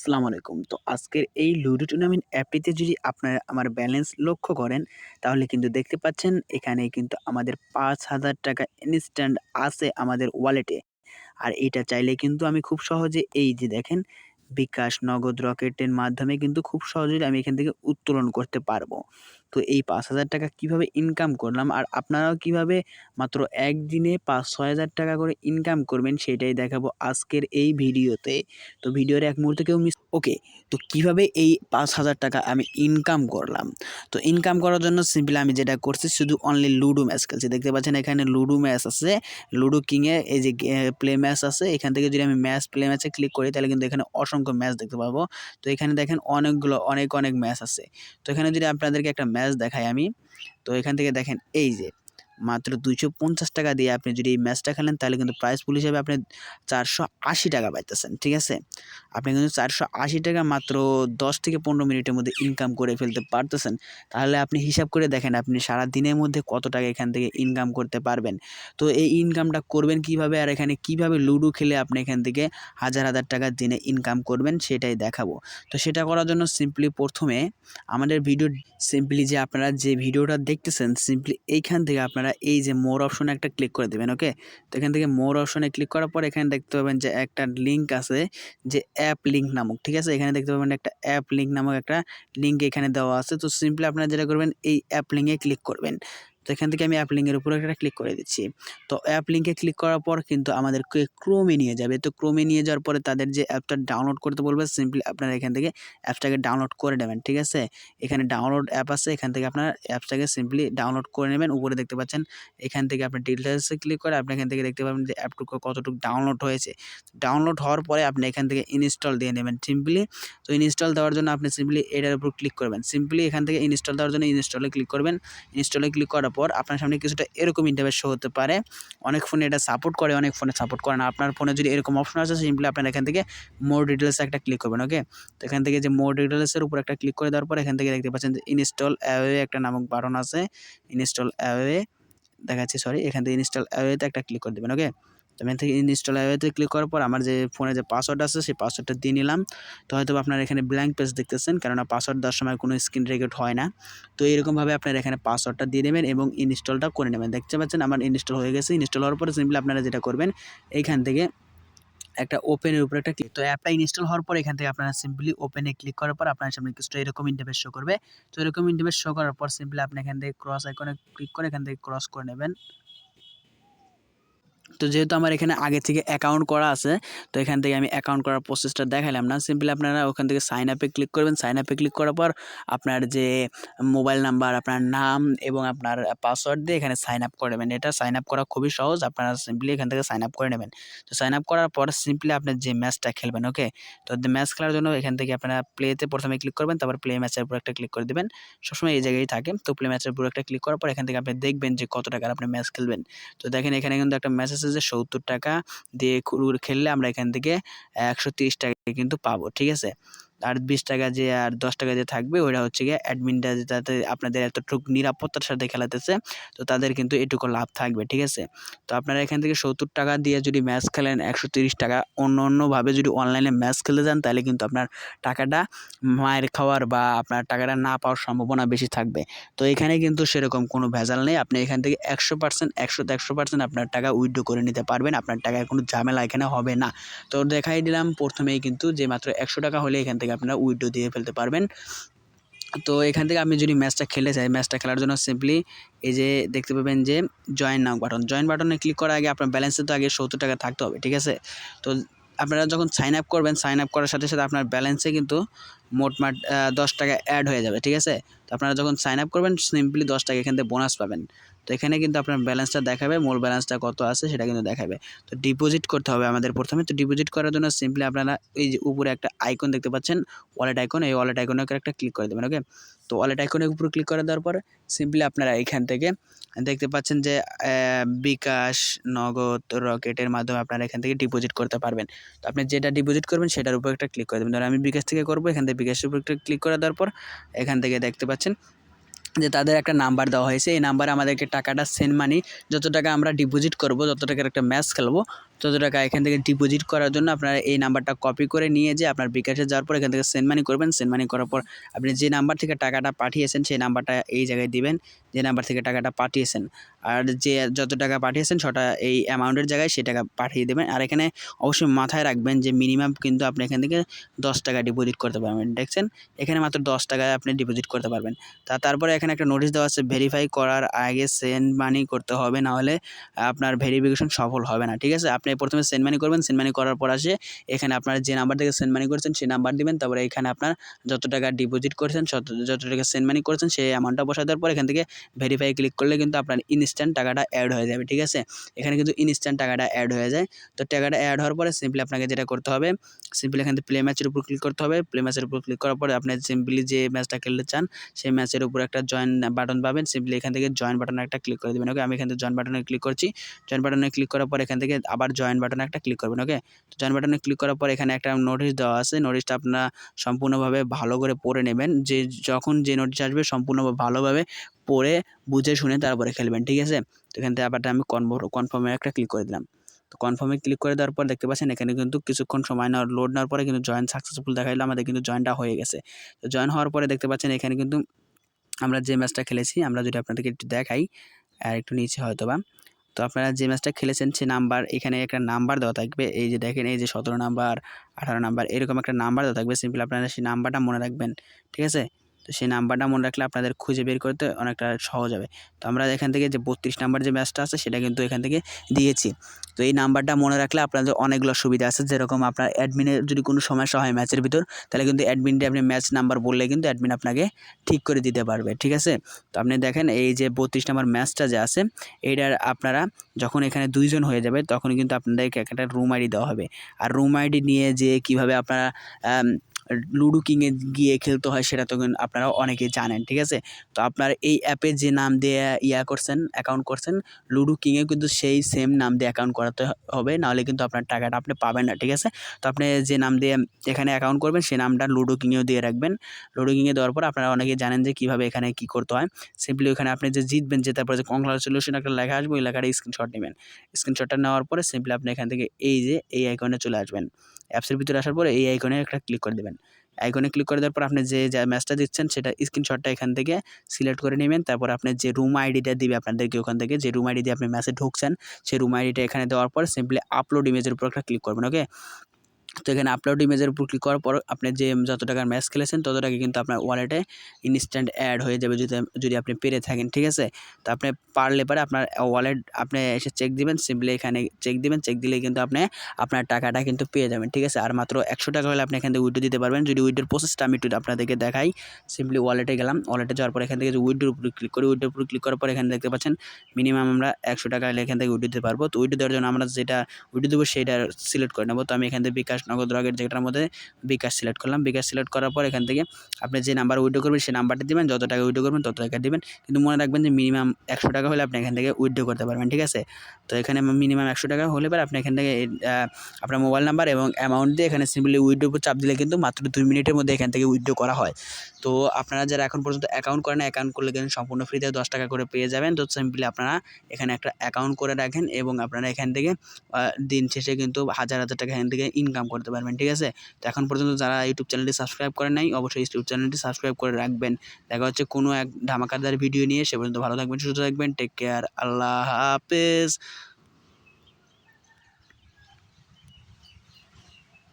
আসসালামু আলাইকুম। তো আজকের এই লুডো টুর্নামেন্ট অ্যাপটিতে যদি আপনারা আমার ব্যালেন্স লক্ষ্য করেন, তাহলে কিন্তু দেখতে পাচ্ছেন এখানে কিন্তু আমাদের ৳৫,০০০ ইনস্ট্যান্ট আছে আমাদের ওয়ালেটে। আর এটা চাইলে কিন্তু আমি খুব সহজে এই যে দেখেন বিকাশ, নগদ, রকেটের মাধ্যমে কিন্তু খুব সহজেই আমি এখান থেকে উত্তোলন করতে পারব। তো এই ৳৫,০০০ কীভাবে ইনকাম করলাম আর আপনারাও কীভাবে মাত্র একদিনে পাঁচ ছয় হাজার টাকা করে ইনকাম করবেন সেটাই দেখাবো আজকের এই ভিডিওতে। তো ভিডিওর এক মুহূর্তে কেউ মিস ওকে তো কীভাবে এই ৳৫,০০০ আমি ইনকাম করলাম? তো ইনকাম করার জন্য সিম্পলি আমি যেটা করছি শুধু অনলি লুডো ম্যাচ খেলছি। দেখতে পাচ্ছেন এখানে লুডো ম্যাচ আছে। লুডো কিংয়ে এই যে প্লে ম্যাচ আছে। এখান থেকে যদি আমি ম্যাচ প্লে ম্যাচে ক্লিক করি তাহলে কিন্তু এখানে অসংখ্য ম্যাচ দেখতে পাবো। তো এখানে দেখেন অনেকগুলো অনেক, অনেক ম্যাচ আছে। তো এখানে যদি আপনাদেরকে একটা ম্যাচ দেখাই আমি, তো এখান থেকে দেখেন এই যে মাত্র ৳২৫০ দিয়ে আপনি যদি এই ম্যাচটা খেলেন তাহলে কিন্তু প্রাইজ পুল হিসেবে আপনি ৳৪৮০ পাইতেছেন। ঠিক আছে? আপনি কিন্তু ৳৪৮০ মাত্র ১০ থেকে ১৫ মিনিটের মধ্যে ইনকাম করে ফেলতে পারতেছেন। তাহলে আপনি হিসাব করে দেখেন আপনি সারাদিনের মধ্যে কত টাকা এখান থেকে ইনকাম করতে পারবেন। তো এই ইনকামটা করবেন কীভাবে আর এখানে কীভাবে লুডো খেলে আপনি এখান থেকে হাজার, হাজার টাকা দিনে ইনকাম করবেন সেটাই দেখাবো। তো সেটা করার জন্য সিম্পলি প্রথমে আমাদের ভিডিও সিম্পলি যে আপনারা যে ভিডিওটা দেখতেছেন সিম্পলি এইখান থেকে আপনারা এই যে মোর অপশনে একটা ক্লিক করে দেবেন ওকে? তো এখান থেকে মোর অপশনে ক্লিক করার পর এখানে দেখতে পাবেন যে একটা লিঙ্ক আছে যে অ্যাপ লিঙ্ক নামক। ঠিক আছে? এখানে দেখতে পাবেন একটা অ্যাপ লিঙ্ক নামক একটা লিঙ্ক এখানে দেওয়া আছে। তো সিম্পলি আপনারা যেটা করবেন, এই অ্যাপ লিঙ্কে ক্লিক করবেন। তো এখান থেকে আমি অ্যাপ লিঙ্কের উপরে একটা ক্লিক করে দিচ্ছি। তো অ্যাপ লিঙ্কে ক্লিক করার পর কিন্তু আমাদেরকে ক্রোমে নিয়ে যাবে। তো ক্রোমে নিয়ে যাওয়ার পরে তাদের যে অ্যাপটা ডাউনলোড করতে বলবে সিম্পলি আপনারা এখান থেকে অ্যাপসটাকে ডাউনলোড করে নেবেন। ঠিক আছে? এখানে ডাউনলোড অ্যাপ আছে। এখান থেকে আপনারা অ্যাপসটাকে সিম্পলি ডাউনলোড করে নেবেন। উপরে দেখতে পাচ্ছেন, এখান থেকে আপনার ডিটেইলসে ক্লিক করে আপনি এখান থেকে দেখতে পাবেন যে অ্যাপটুকু কতটুকু ডাউনলোড হয়েছে। ডাউনলোড হওয়ার পরে আপনি এখান থেকে ইনস্টল দিয়ে নেবেন সিম্পলি। তো ইনস্টল দেওয়ার জন্য আপনি সিম্পলি এটার উপর ক্লিক করবেন। সিম্পলি এখান থেকে ইনস্টল দেওয়ার জন্য ইনস্টলে ক্লিক করবেন। ইনস্টলে ক্লিক করার পর আপনার সামনে কিছুটা এরকম ইন্টারভেস শো হতে পারে। অনেক ফোনে এটা সাপোর্ট করে, অনেক ফোনে সাপোর্ট করে না। আপনার ফোনে যদি এরকম অপশন আছে সিম্পলি আপনার এখান থেকে মোর ডিটেলস একটা ক্লিক করবেন। ওকে? তো এখান থেকে যে মোর ডিটেলসের উপর একটা ক্লিক করে দেওয়ার পর এখান থেকে দেখতে পাচ্ছেন যে ইনস্টল অ্যাওয়ে একটা নামক বাটন আছে। ইনস্টল অ্যাওয়ে দেখাচ্ছি সরি। এখান থেকে ইনস্টল অ্যাওয়েতে একটা ক্লিক করে দেবেন ওকে? তো এখান থেকে ইনস্টল অ্যাওয়েতে ক্লিক করার পর আমার যে ফোনে যে পাসওয়ার্ড আছে, সেই পাসওয়ার্ডটা দিয়ে নিলাম। তো হয়তোবা আপনারা এখানে ব্ল্যাঙ্ক পেজ দেখতেছেন, কেননা পাসওয়ার্ড দেওয়ার সময় কোনো স্ক্রিন রেকর্ড হয় না। তো এরকমভাবে আপনারা এখানে পাসওয়ার্ডটা দিয়ে নেবেন এবং ইনস্টলটা করে নেবেন। দেখতে পাচ্ছেন আমার ইনস্টল হয়ে গেছে। ইনস্টল হওয়ার পরে সিম্পলি আপনারা যেটা করবেন এইখান থেকে একটা ওপেনের উপরে একটা ক্লিক তো অ্যাপটা ইনস্টল হওয়ার পর এখান থেকে আপনারা সিম্পলি ওপেনে ক্লিক করার পর আপনার সামনে কিছুটা এরকম ইন্টারফেস শো করবে। তো এরকম ইন্টারফেস শো করার পর সিম্পলি আপনি এখান থেকে ক্রস আইকনে ক্লিক করে এখান থেকে ক্রস করে নেবেন। তো যেহেতু আমার এখানে আগে থেকে অ্যাকাউন্ট করা আছে, তো এখান থেকে আমি অ্যাকাউন্ট করার প্রসেসটা দেখালাম না। সিম্পলি আপনারা ওখান থেকে সাইন আপে ক্লিক করবেন। সাইন আপে ক্লিক করার পর আপনার যে মোবাইল নাম্বার আপনার নাম এবং আপনার পাসওয়ার্ড দিয়ে এখানে সাইন আপ করে নেবেন। এটা সাইন আপ করা খুবই সহজ। আপনারা সিম্পলি এখান থেকে সাইন আপ করে নেবেন। তো সাইন আপ করার পর সিম্পলি আপনার যে ম্যাচটা খেলবেন ওকে তো ম্যাচ খেলার জন্য এখান থেকে আপনারা প্লেতে প্রথমে ক্লিক করবেন, তারপর প্লে ম্যাচের উপর একটা ক্লিক করে দেবেন। সবসময় এই জায়গায় থাকে। তো প্লে ম্যাচের উপর একটা ক্লিক করার পর এখান থেকে আপনি দেখবেন যে কত টাকার আপনি ম্যাচ খেলবেন। তো দেখেন এখানে কিন্তু একটা ম্যাচ আছে যে সত্তর টাকা দিয়ে খেললে আমরা এখান থেকে একশো টাকা কিন্তু পাবো, ঠিক আছে? আর বিশ টাকা যে আর দশ টাকা যে থাকবে, ওইটা হচ্ছে গিয়ে অ্যাডমিনটা যাতে আপনাদের এতটুকু নিরাপত্তার সাথে খেলাতেছে, তো তাদের কিন্তু এটুকু লাভ থাকবে, ঠিক আছে? তো আপনারা এখান থেকে সত্তর টাকা দিয়ে যদি ম্যাচ খেলেন, একশো তিরিশ টাকা, অন্য অন্যভাবে যদি অনলাইনে ম্যাচ খেলে যান, তাহলে কিন্তু আপনার টাকাটা মায়ের খাওয়ার বা আপনার টাকাটা না পাওয়ার সম্ভাবনা বেশি থাকবে। তো এখানে কিন্তু সেরকম কোনো ভেজাল নেই, আপনি এখান থেকে একশো পার্সেন্ট একশোতে একশো পার্সেন্ট আপনার টাকা উইথড্র করে নিতে পারবেন, আপনার টাকার কোনো ঝামেলা এখানে হবে না। তো দেখাই দিলাম প্রথমেই কিন্তু যে মাত্র একশো টাকা হলে এখান থেকে আপনারা উইডো দিয়ে ফেলতে পারবেন। তো এখান থেকে আপনি যদি ম্যাচটা খেলে চাই ম্যাচটা খেলার জন্য সিম্পলি এই যে দেখতে পাবেন যে জয়েন নাও বাটন জয়েন বাটনে ক্লিক করার আগে আপনার ব্যালেন্সে তো আগে সত্তর টাকা থাকতে হবে, ঠিক আছে? তো আপনারা যখন সাইন আপ করবেন সাইন আপ করার সাথে সাথে আপনার ব্যালেন্সে কিন্তু মোটমাট দশ টাকা অ্যাড হয়ে যাবে, ঠিক আছে? তো আপনারা যখন সাইন আপ করবেন সিম্পলি দশ টাকা এখান থেকে বোনাস পাবেন। তো এখানে কিন্তু আপনার ব্যালেন্সটা দেখাবে, মূল ব্যালেন্সটা কত আছে সেটা কিন্তু দেখাবে। তো ডিপোজিট করতে হবে আমাদের প্রথমে। তো ডিপোজিট করার জন্য সিম্পলি আপনারা এই যে উপরে একটা আইকন দেখতে পাচ্ছেন ওয়ালেট আইকন এই ওয়ালেট আইকনে একটা ক্লিক করে দেবেন ওকে তো ওয়ালেট আইকনের উপর ক্লিক করে দেওয়ার পরে সিম্পলি আপনারা এখান থেকে দেখতে পাচ্ছেন যে বিকাশ নগদ রকেটের মাধ্যমে আপনারা এখান থেকে ডিপোজিট করতে পারবেন। তো আপনি যেটা ডিপোজিট করবেন সেটার উপর একটা ক্লিক করে দেবেন। ধরুন আমি বিকাশ থেকে করব, এখান থেকে বিকাশের উপর একটা ক্লিক করে দেওয়ার পর এখান থেকে দেখতে পাচ্ছেন যে তাদের একটা নাম্বার দেওয়া হয়েছে। এই নাম্বারে আমাদেরকে টাকাটা সেন্ড মানি যত টাকা আমরা ডিপোজিট করব যত টাকার একটা ম্যাচ খেলব। তত টাকা এখান থেকে ডিপোজিট করার জন্য আপনারা এই নাম্বারটা কপি করে নিয়ে যে আপনার বিকাশে যাওয়ার পর এখান থেকে সেন্ড মানি করবেন। সেন্ড মানি করার পর আপনি যে নাম্বার থেকে টাকাটা পাঠিয়েছেন সেই নাম্বারটা এই জায়গায় দিবেন। যে নাম্বার থেকে টাকাটা পাঠিয়েছেন আর যে যত টাকা পাঠিয়েছেন সেটা এই অ্যামাউন্টের জায়গায় সে টাকা পাঠিয়ে দেবেন। আর এখানে অবশ্যই মাথায় রাখবেন যে মিনিমাম কিন্তু আপনি এখান থেকে দশ টাকা ডিপোজিট করতে পারবেন। দেখছেন? এখানে মাত্র দশ টাকায় আপনি ডিপোজিট করতে পারবেন। তা তারপরে এখানে একটা নোটিশ দেওয়া আছে ভেরিফাই করার আগে সেন্ড মানি করতে হবে। নাহলে আপনার ভেরিফিকেশন সফল হবে না। ঠিক আছে? আপনি প্রথমে সেন্ড মানি করবেন সেন্ড মানি করার পর আসে, এখানে আপনার যে নাম্বার থেকে সেন্ড মানি করেছেন, সেই নাম্বার দিবেন, তারপরে এখানে আপনার যত টাকা ডিপোজিট করেছেন যত টাকা সেন্ড মানি করেছেন, সেই অ্যামাউন্টটা বসা দেওয়ার পর এখান থেকে ভেরিফাই ক্লিক করলে কিন্তু আপনার ইনস্ট্যান্ট টাকাটা অ্যাড হয়ে যাবে, ঠিক আছে? এখানে কিন্তু ইনস্ট্যান্ট টাকাটা অ্যাড হয়ে যায়। তো টাকাটা অ্যাড হওয়ার পরে সিম্পলি আপনাকে যেটা করতে হবে সিম্পলি এখান থেকে প্লে ম্যাচের উপর ক্লিক করতে হবে। প্লে ম্যাচের উপর ক্লিক করার পরে আপনি সিম্পলি যে ম্যাচটা খেলতে চান, সেই ম্যাচের উপর একটা জয়েন বাটন পাবেন। সিম্পলি এখান থেকে জয়েন বাটনে একটা ক্লিক করে দেবেন ওকে আমি এখান থেকে জয়েন বাটনে ক্লিক করছি। জয়েন বাটনে ক্লিক করার পর এখান থেকে আবার জয়েন বাটনে একটা ক্লিক করবেন ওকে তো জয়েন বাটনে ক্লিক করার পর এখানে একটা নোটিশ দেওয়া আছে। নোটিশটা আপনারা সম্পূর্ণভাবে ভালো করে পড়ে নেবেন। যে যখন যে নোটিশ আসবে, সম্পূর্ণভাবে ভালোভাবে পড়ে, বুঝে শুনে তারপরে খেলবেন, ঠিক আছে? তো এখান থেকে আবার আমি কনফার্ম কনফার্মে একটা ক্লিক করে দিলাম। তো কনফার্মে ক্লিক করে দেওয়ার পর দেখতে পাচ্ছেন, এখানে কিন্তু কিছুক্ষণ সময় নেওয়ার লোড নেওয়ার পরে কিন্তু জয়েন সাকসেসফুল দেখাইলো, আমাদের কিন্তু জয়েনটা হয়ে গেছে। তো জয়েন হওয়ার পরে দেখতে পাচ্ছেন, এখানে কিন্তু আমরা যে ম্যাচটা খেলেছি, আমরা যদি আপনাদেরকে একটু দেখাই, আর একটু নিচে হয়তো বা তো আপনারা যে ম্যাচটা খেলেছেন সে নাম্বার এখানে একটা নাম্বার দেওয়া থাকবে। এই যে দেখেন, এই যে সতেরো নাম্বার আঠারো নাম্বার এরকম একটা নাম্বার দেওয়া থাকবে। সিম্পল আপনারা সেই নাম্বারটা মনে রাখবেন, ঠিক আছে? তো সেই নাম্বারটা মনে রাখলে আপনাদের খুঁজে বের করতে অনেকটা সহজ হবে। তো আমরা এখান থেকে যে বত্রিশ নাম্বার যে ম্যাচটা আছে, সেটা কিন্তু এখান থেকে দিয়েছি। তো এই নাম্বারটা মনে রাখলে আপনাদের অনেকগুলো সুবিধা আছে। যেরকম আপনার অ্যাডমিনের যদি কোনো সমস্যা হয় ম্যাচের ভিতর, তাহলে কিন্তু অ্যাডমিনটি আপনি ম্যাচ নাম্বার বললে কিন্তু অ্যাডমিন আপনাকে ঠিক করে দিতে পারবে, ঠিক আছে? তো আপনি দেখেন এই যে বত্রিশ নাম্বার ম্যাচটা যে আছে, এইটার আপনারা যখন এখানে দুইজন হয়ে যাবে, তখন কিন্তু আপনাদেরকে একটা রুম আইডি দেওয়া হবে। আর রুম আইডি নিয়ে যে কীভাবে আপনারা লুডো কিংয়ে গিয়ে খেলতে হয়, সেটা তো আপনারা অনেকেই জানেন, ঠিক আছে? তো আপনার এই অ্যাপে যে নাম দিয়ে ইয়া করছেন অ্যাকাউন্ট করছেন লুডো কিংয়ে কিন্তু সেই সেম নাম দিয়ে অ্যাকাউন্ট করাতে হবে, নাহলে কিন্তু আপনার টাকাটা আপনি পাবেন না, ঠিক আছে? তো আপনি যে নাম দিয়ে এখানে অ্যাকাউন্ট করবেন, সেই নামটা লুডো কিংয়েও দিয়ে রাখবেন। লুডো কিংয়ে দেওয়ার পর আপনারা অনেকেই জানেন যে কীভাবে এখানে কী করতে হয়। সিম্পলি ওখানে আপনি যে জিতবেন, যে তারপরে যে কংগ্রাচুলেশন একটা লেখা আসবে, ওই লেখাটা স্ক্রিনশট নেবেন। স্ক্রিনশটটা নেওয়ার পরে সিম্পলি আপনি এখান থেকে এই যে, এই আইকনে চলে আসবেন। অ্যাপসের ভিতরে আসার পরে এই আইকনে একটা ক্লিক করে দেবেন। আইকনে ক্লিক করে দেওয়ার পর আপনি যে, যা ম্যাচটা দিচ্ছেন সেটা স্ক্রিনশটটা এখান থেকে সিলেক্ট করে নেবেন। তারপর আপনি যে রুম আইডিটা দিবে আপনাদেরকে ওখান থেকে, যে রুম আইডি দিয়ে আপনি ম্যাচে ঢুকছেন, সেই রুম আইডিটা এখানে দেওয়ার পর সিম্পলি আপলোড ইমেজের উপর একটা ক্লিক করবেন ওকে তো এখানে আপলোড ইমেজের উপর ক্লিক করার পর আপনি যে যত টাকার ম্যাচ খেলেছেন, তত টাকা কিন্তু আপনার ওয়ালেটে ইনস্ট্যান্ট অ্যাড হয়ে যাবে যদি যদি আপনি পেরে থাকেন, ঠিক আছে? তো আপনি পারলে পারে আপনার ওয়ালেট আপনি এসে চেক দিবেন সিম্পলি এখানে চেক দিবেন চেক দিলে কিন্তু আপনি আপনার টাকাটা কিন্তু পেয়ে যাবেন, ঠিক আছে? আর মাত্র একশো টাকা হলে আপনি এখান থেকে উইড্রো দিতে পারবেন। যদি উইড্রোর প্রসেসটা আমি একটু আপনাদেরকে দেখাই সিম্পলি ওয়ালেটে গেলাম ওয়ালেটে যাওয়ার পর এখান থেকে উইড্রোর উপর ক্লিক করি উইড্রোর উপর ক্লিক করার পর এখানে দেখতে পাচ্ছেন মিনিমাম আমরা একশো টাকা হলে এখান থেকে উইড্রো দিতে পারব। তো উইড্রো দেওয়ার জন্য আমরা যেটা উইড্রো দেবো, সেটা সিলেক্ট করে নেব। তো আমি এখান থেকে বিকাশ নগদ রগের যেটা এটার মধ্যে বিকাশ সিলেক্ট করলাম। বিকাশ সিলেক্ট করার পর এখান থেকে আপনি যে নাম্বার উইড্রো করবেন সেই নাম্বারটা দেবেন, যত টাকা উইড্রো করবেন তত টাকা দেবেন। কিন্তু মনে রাখবেন যে মিনিমাম একশো টাকা হলে আপনি এখান থেকে উইড্রো করতে পারবেন, ঠিক আছে? তো এখানে মিনিমাম একশো টাকা হলে পরে আপনি এখান থেকে আপনার মোবাইল নাম্বার এবং অ্যামাউন্ট দিয়ে এখানে সিম্পলি উইড্রো চাপ দিলে কিন্তু মাত্র দুই মিনিটের মধ্যে এখান থেকে উইড্রো করা হয়। তো আপনারা যারা এখন পর্যন্ত অ্যাকাউন্ট করেন অ্যাকাউন্ট করলে কিন্তু সম্পূর্ণ ফ্রিতে দশ টাকা করে পেয়ে যাবেন। তো সিম্পলি আপনারা এখানে একটা অ্যাকাউন্ট করে রাখেন এবং আপনারা এখান থেকে দিন শেষে কিন্তু হাজার হাজার টাকা এখান থেকে ইনকাম করতে পারবেন, ঠিক আছে? তো এখন পর্যন্ত যারা ইউটিউব চ্যানেলটি সাবস্ক্রাইব করে নাই, অবশ্যই ইউটিউব চ্যানেলটি সাবস্ক্রাইব করে রাখবেন। দেখা হচ্ছে কোনো এক ধামাকাদার ভিডিও নিয়ে, সে পর্যন্ত ভালো থাকবেন, সুস্থ থাকবেন টেক কেয়ার আল্লাহ হাফেজ।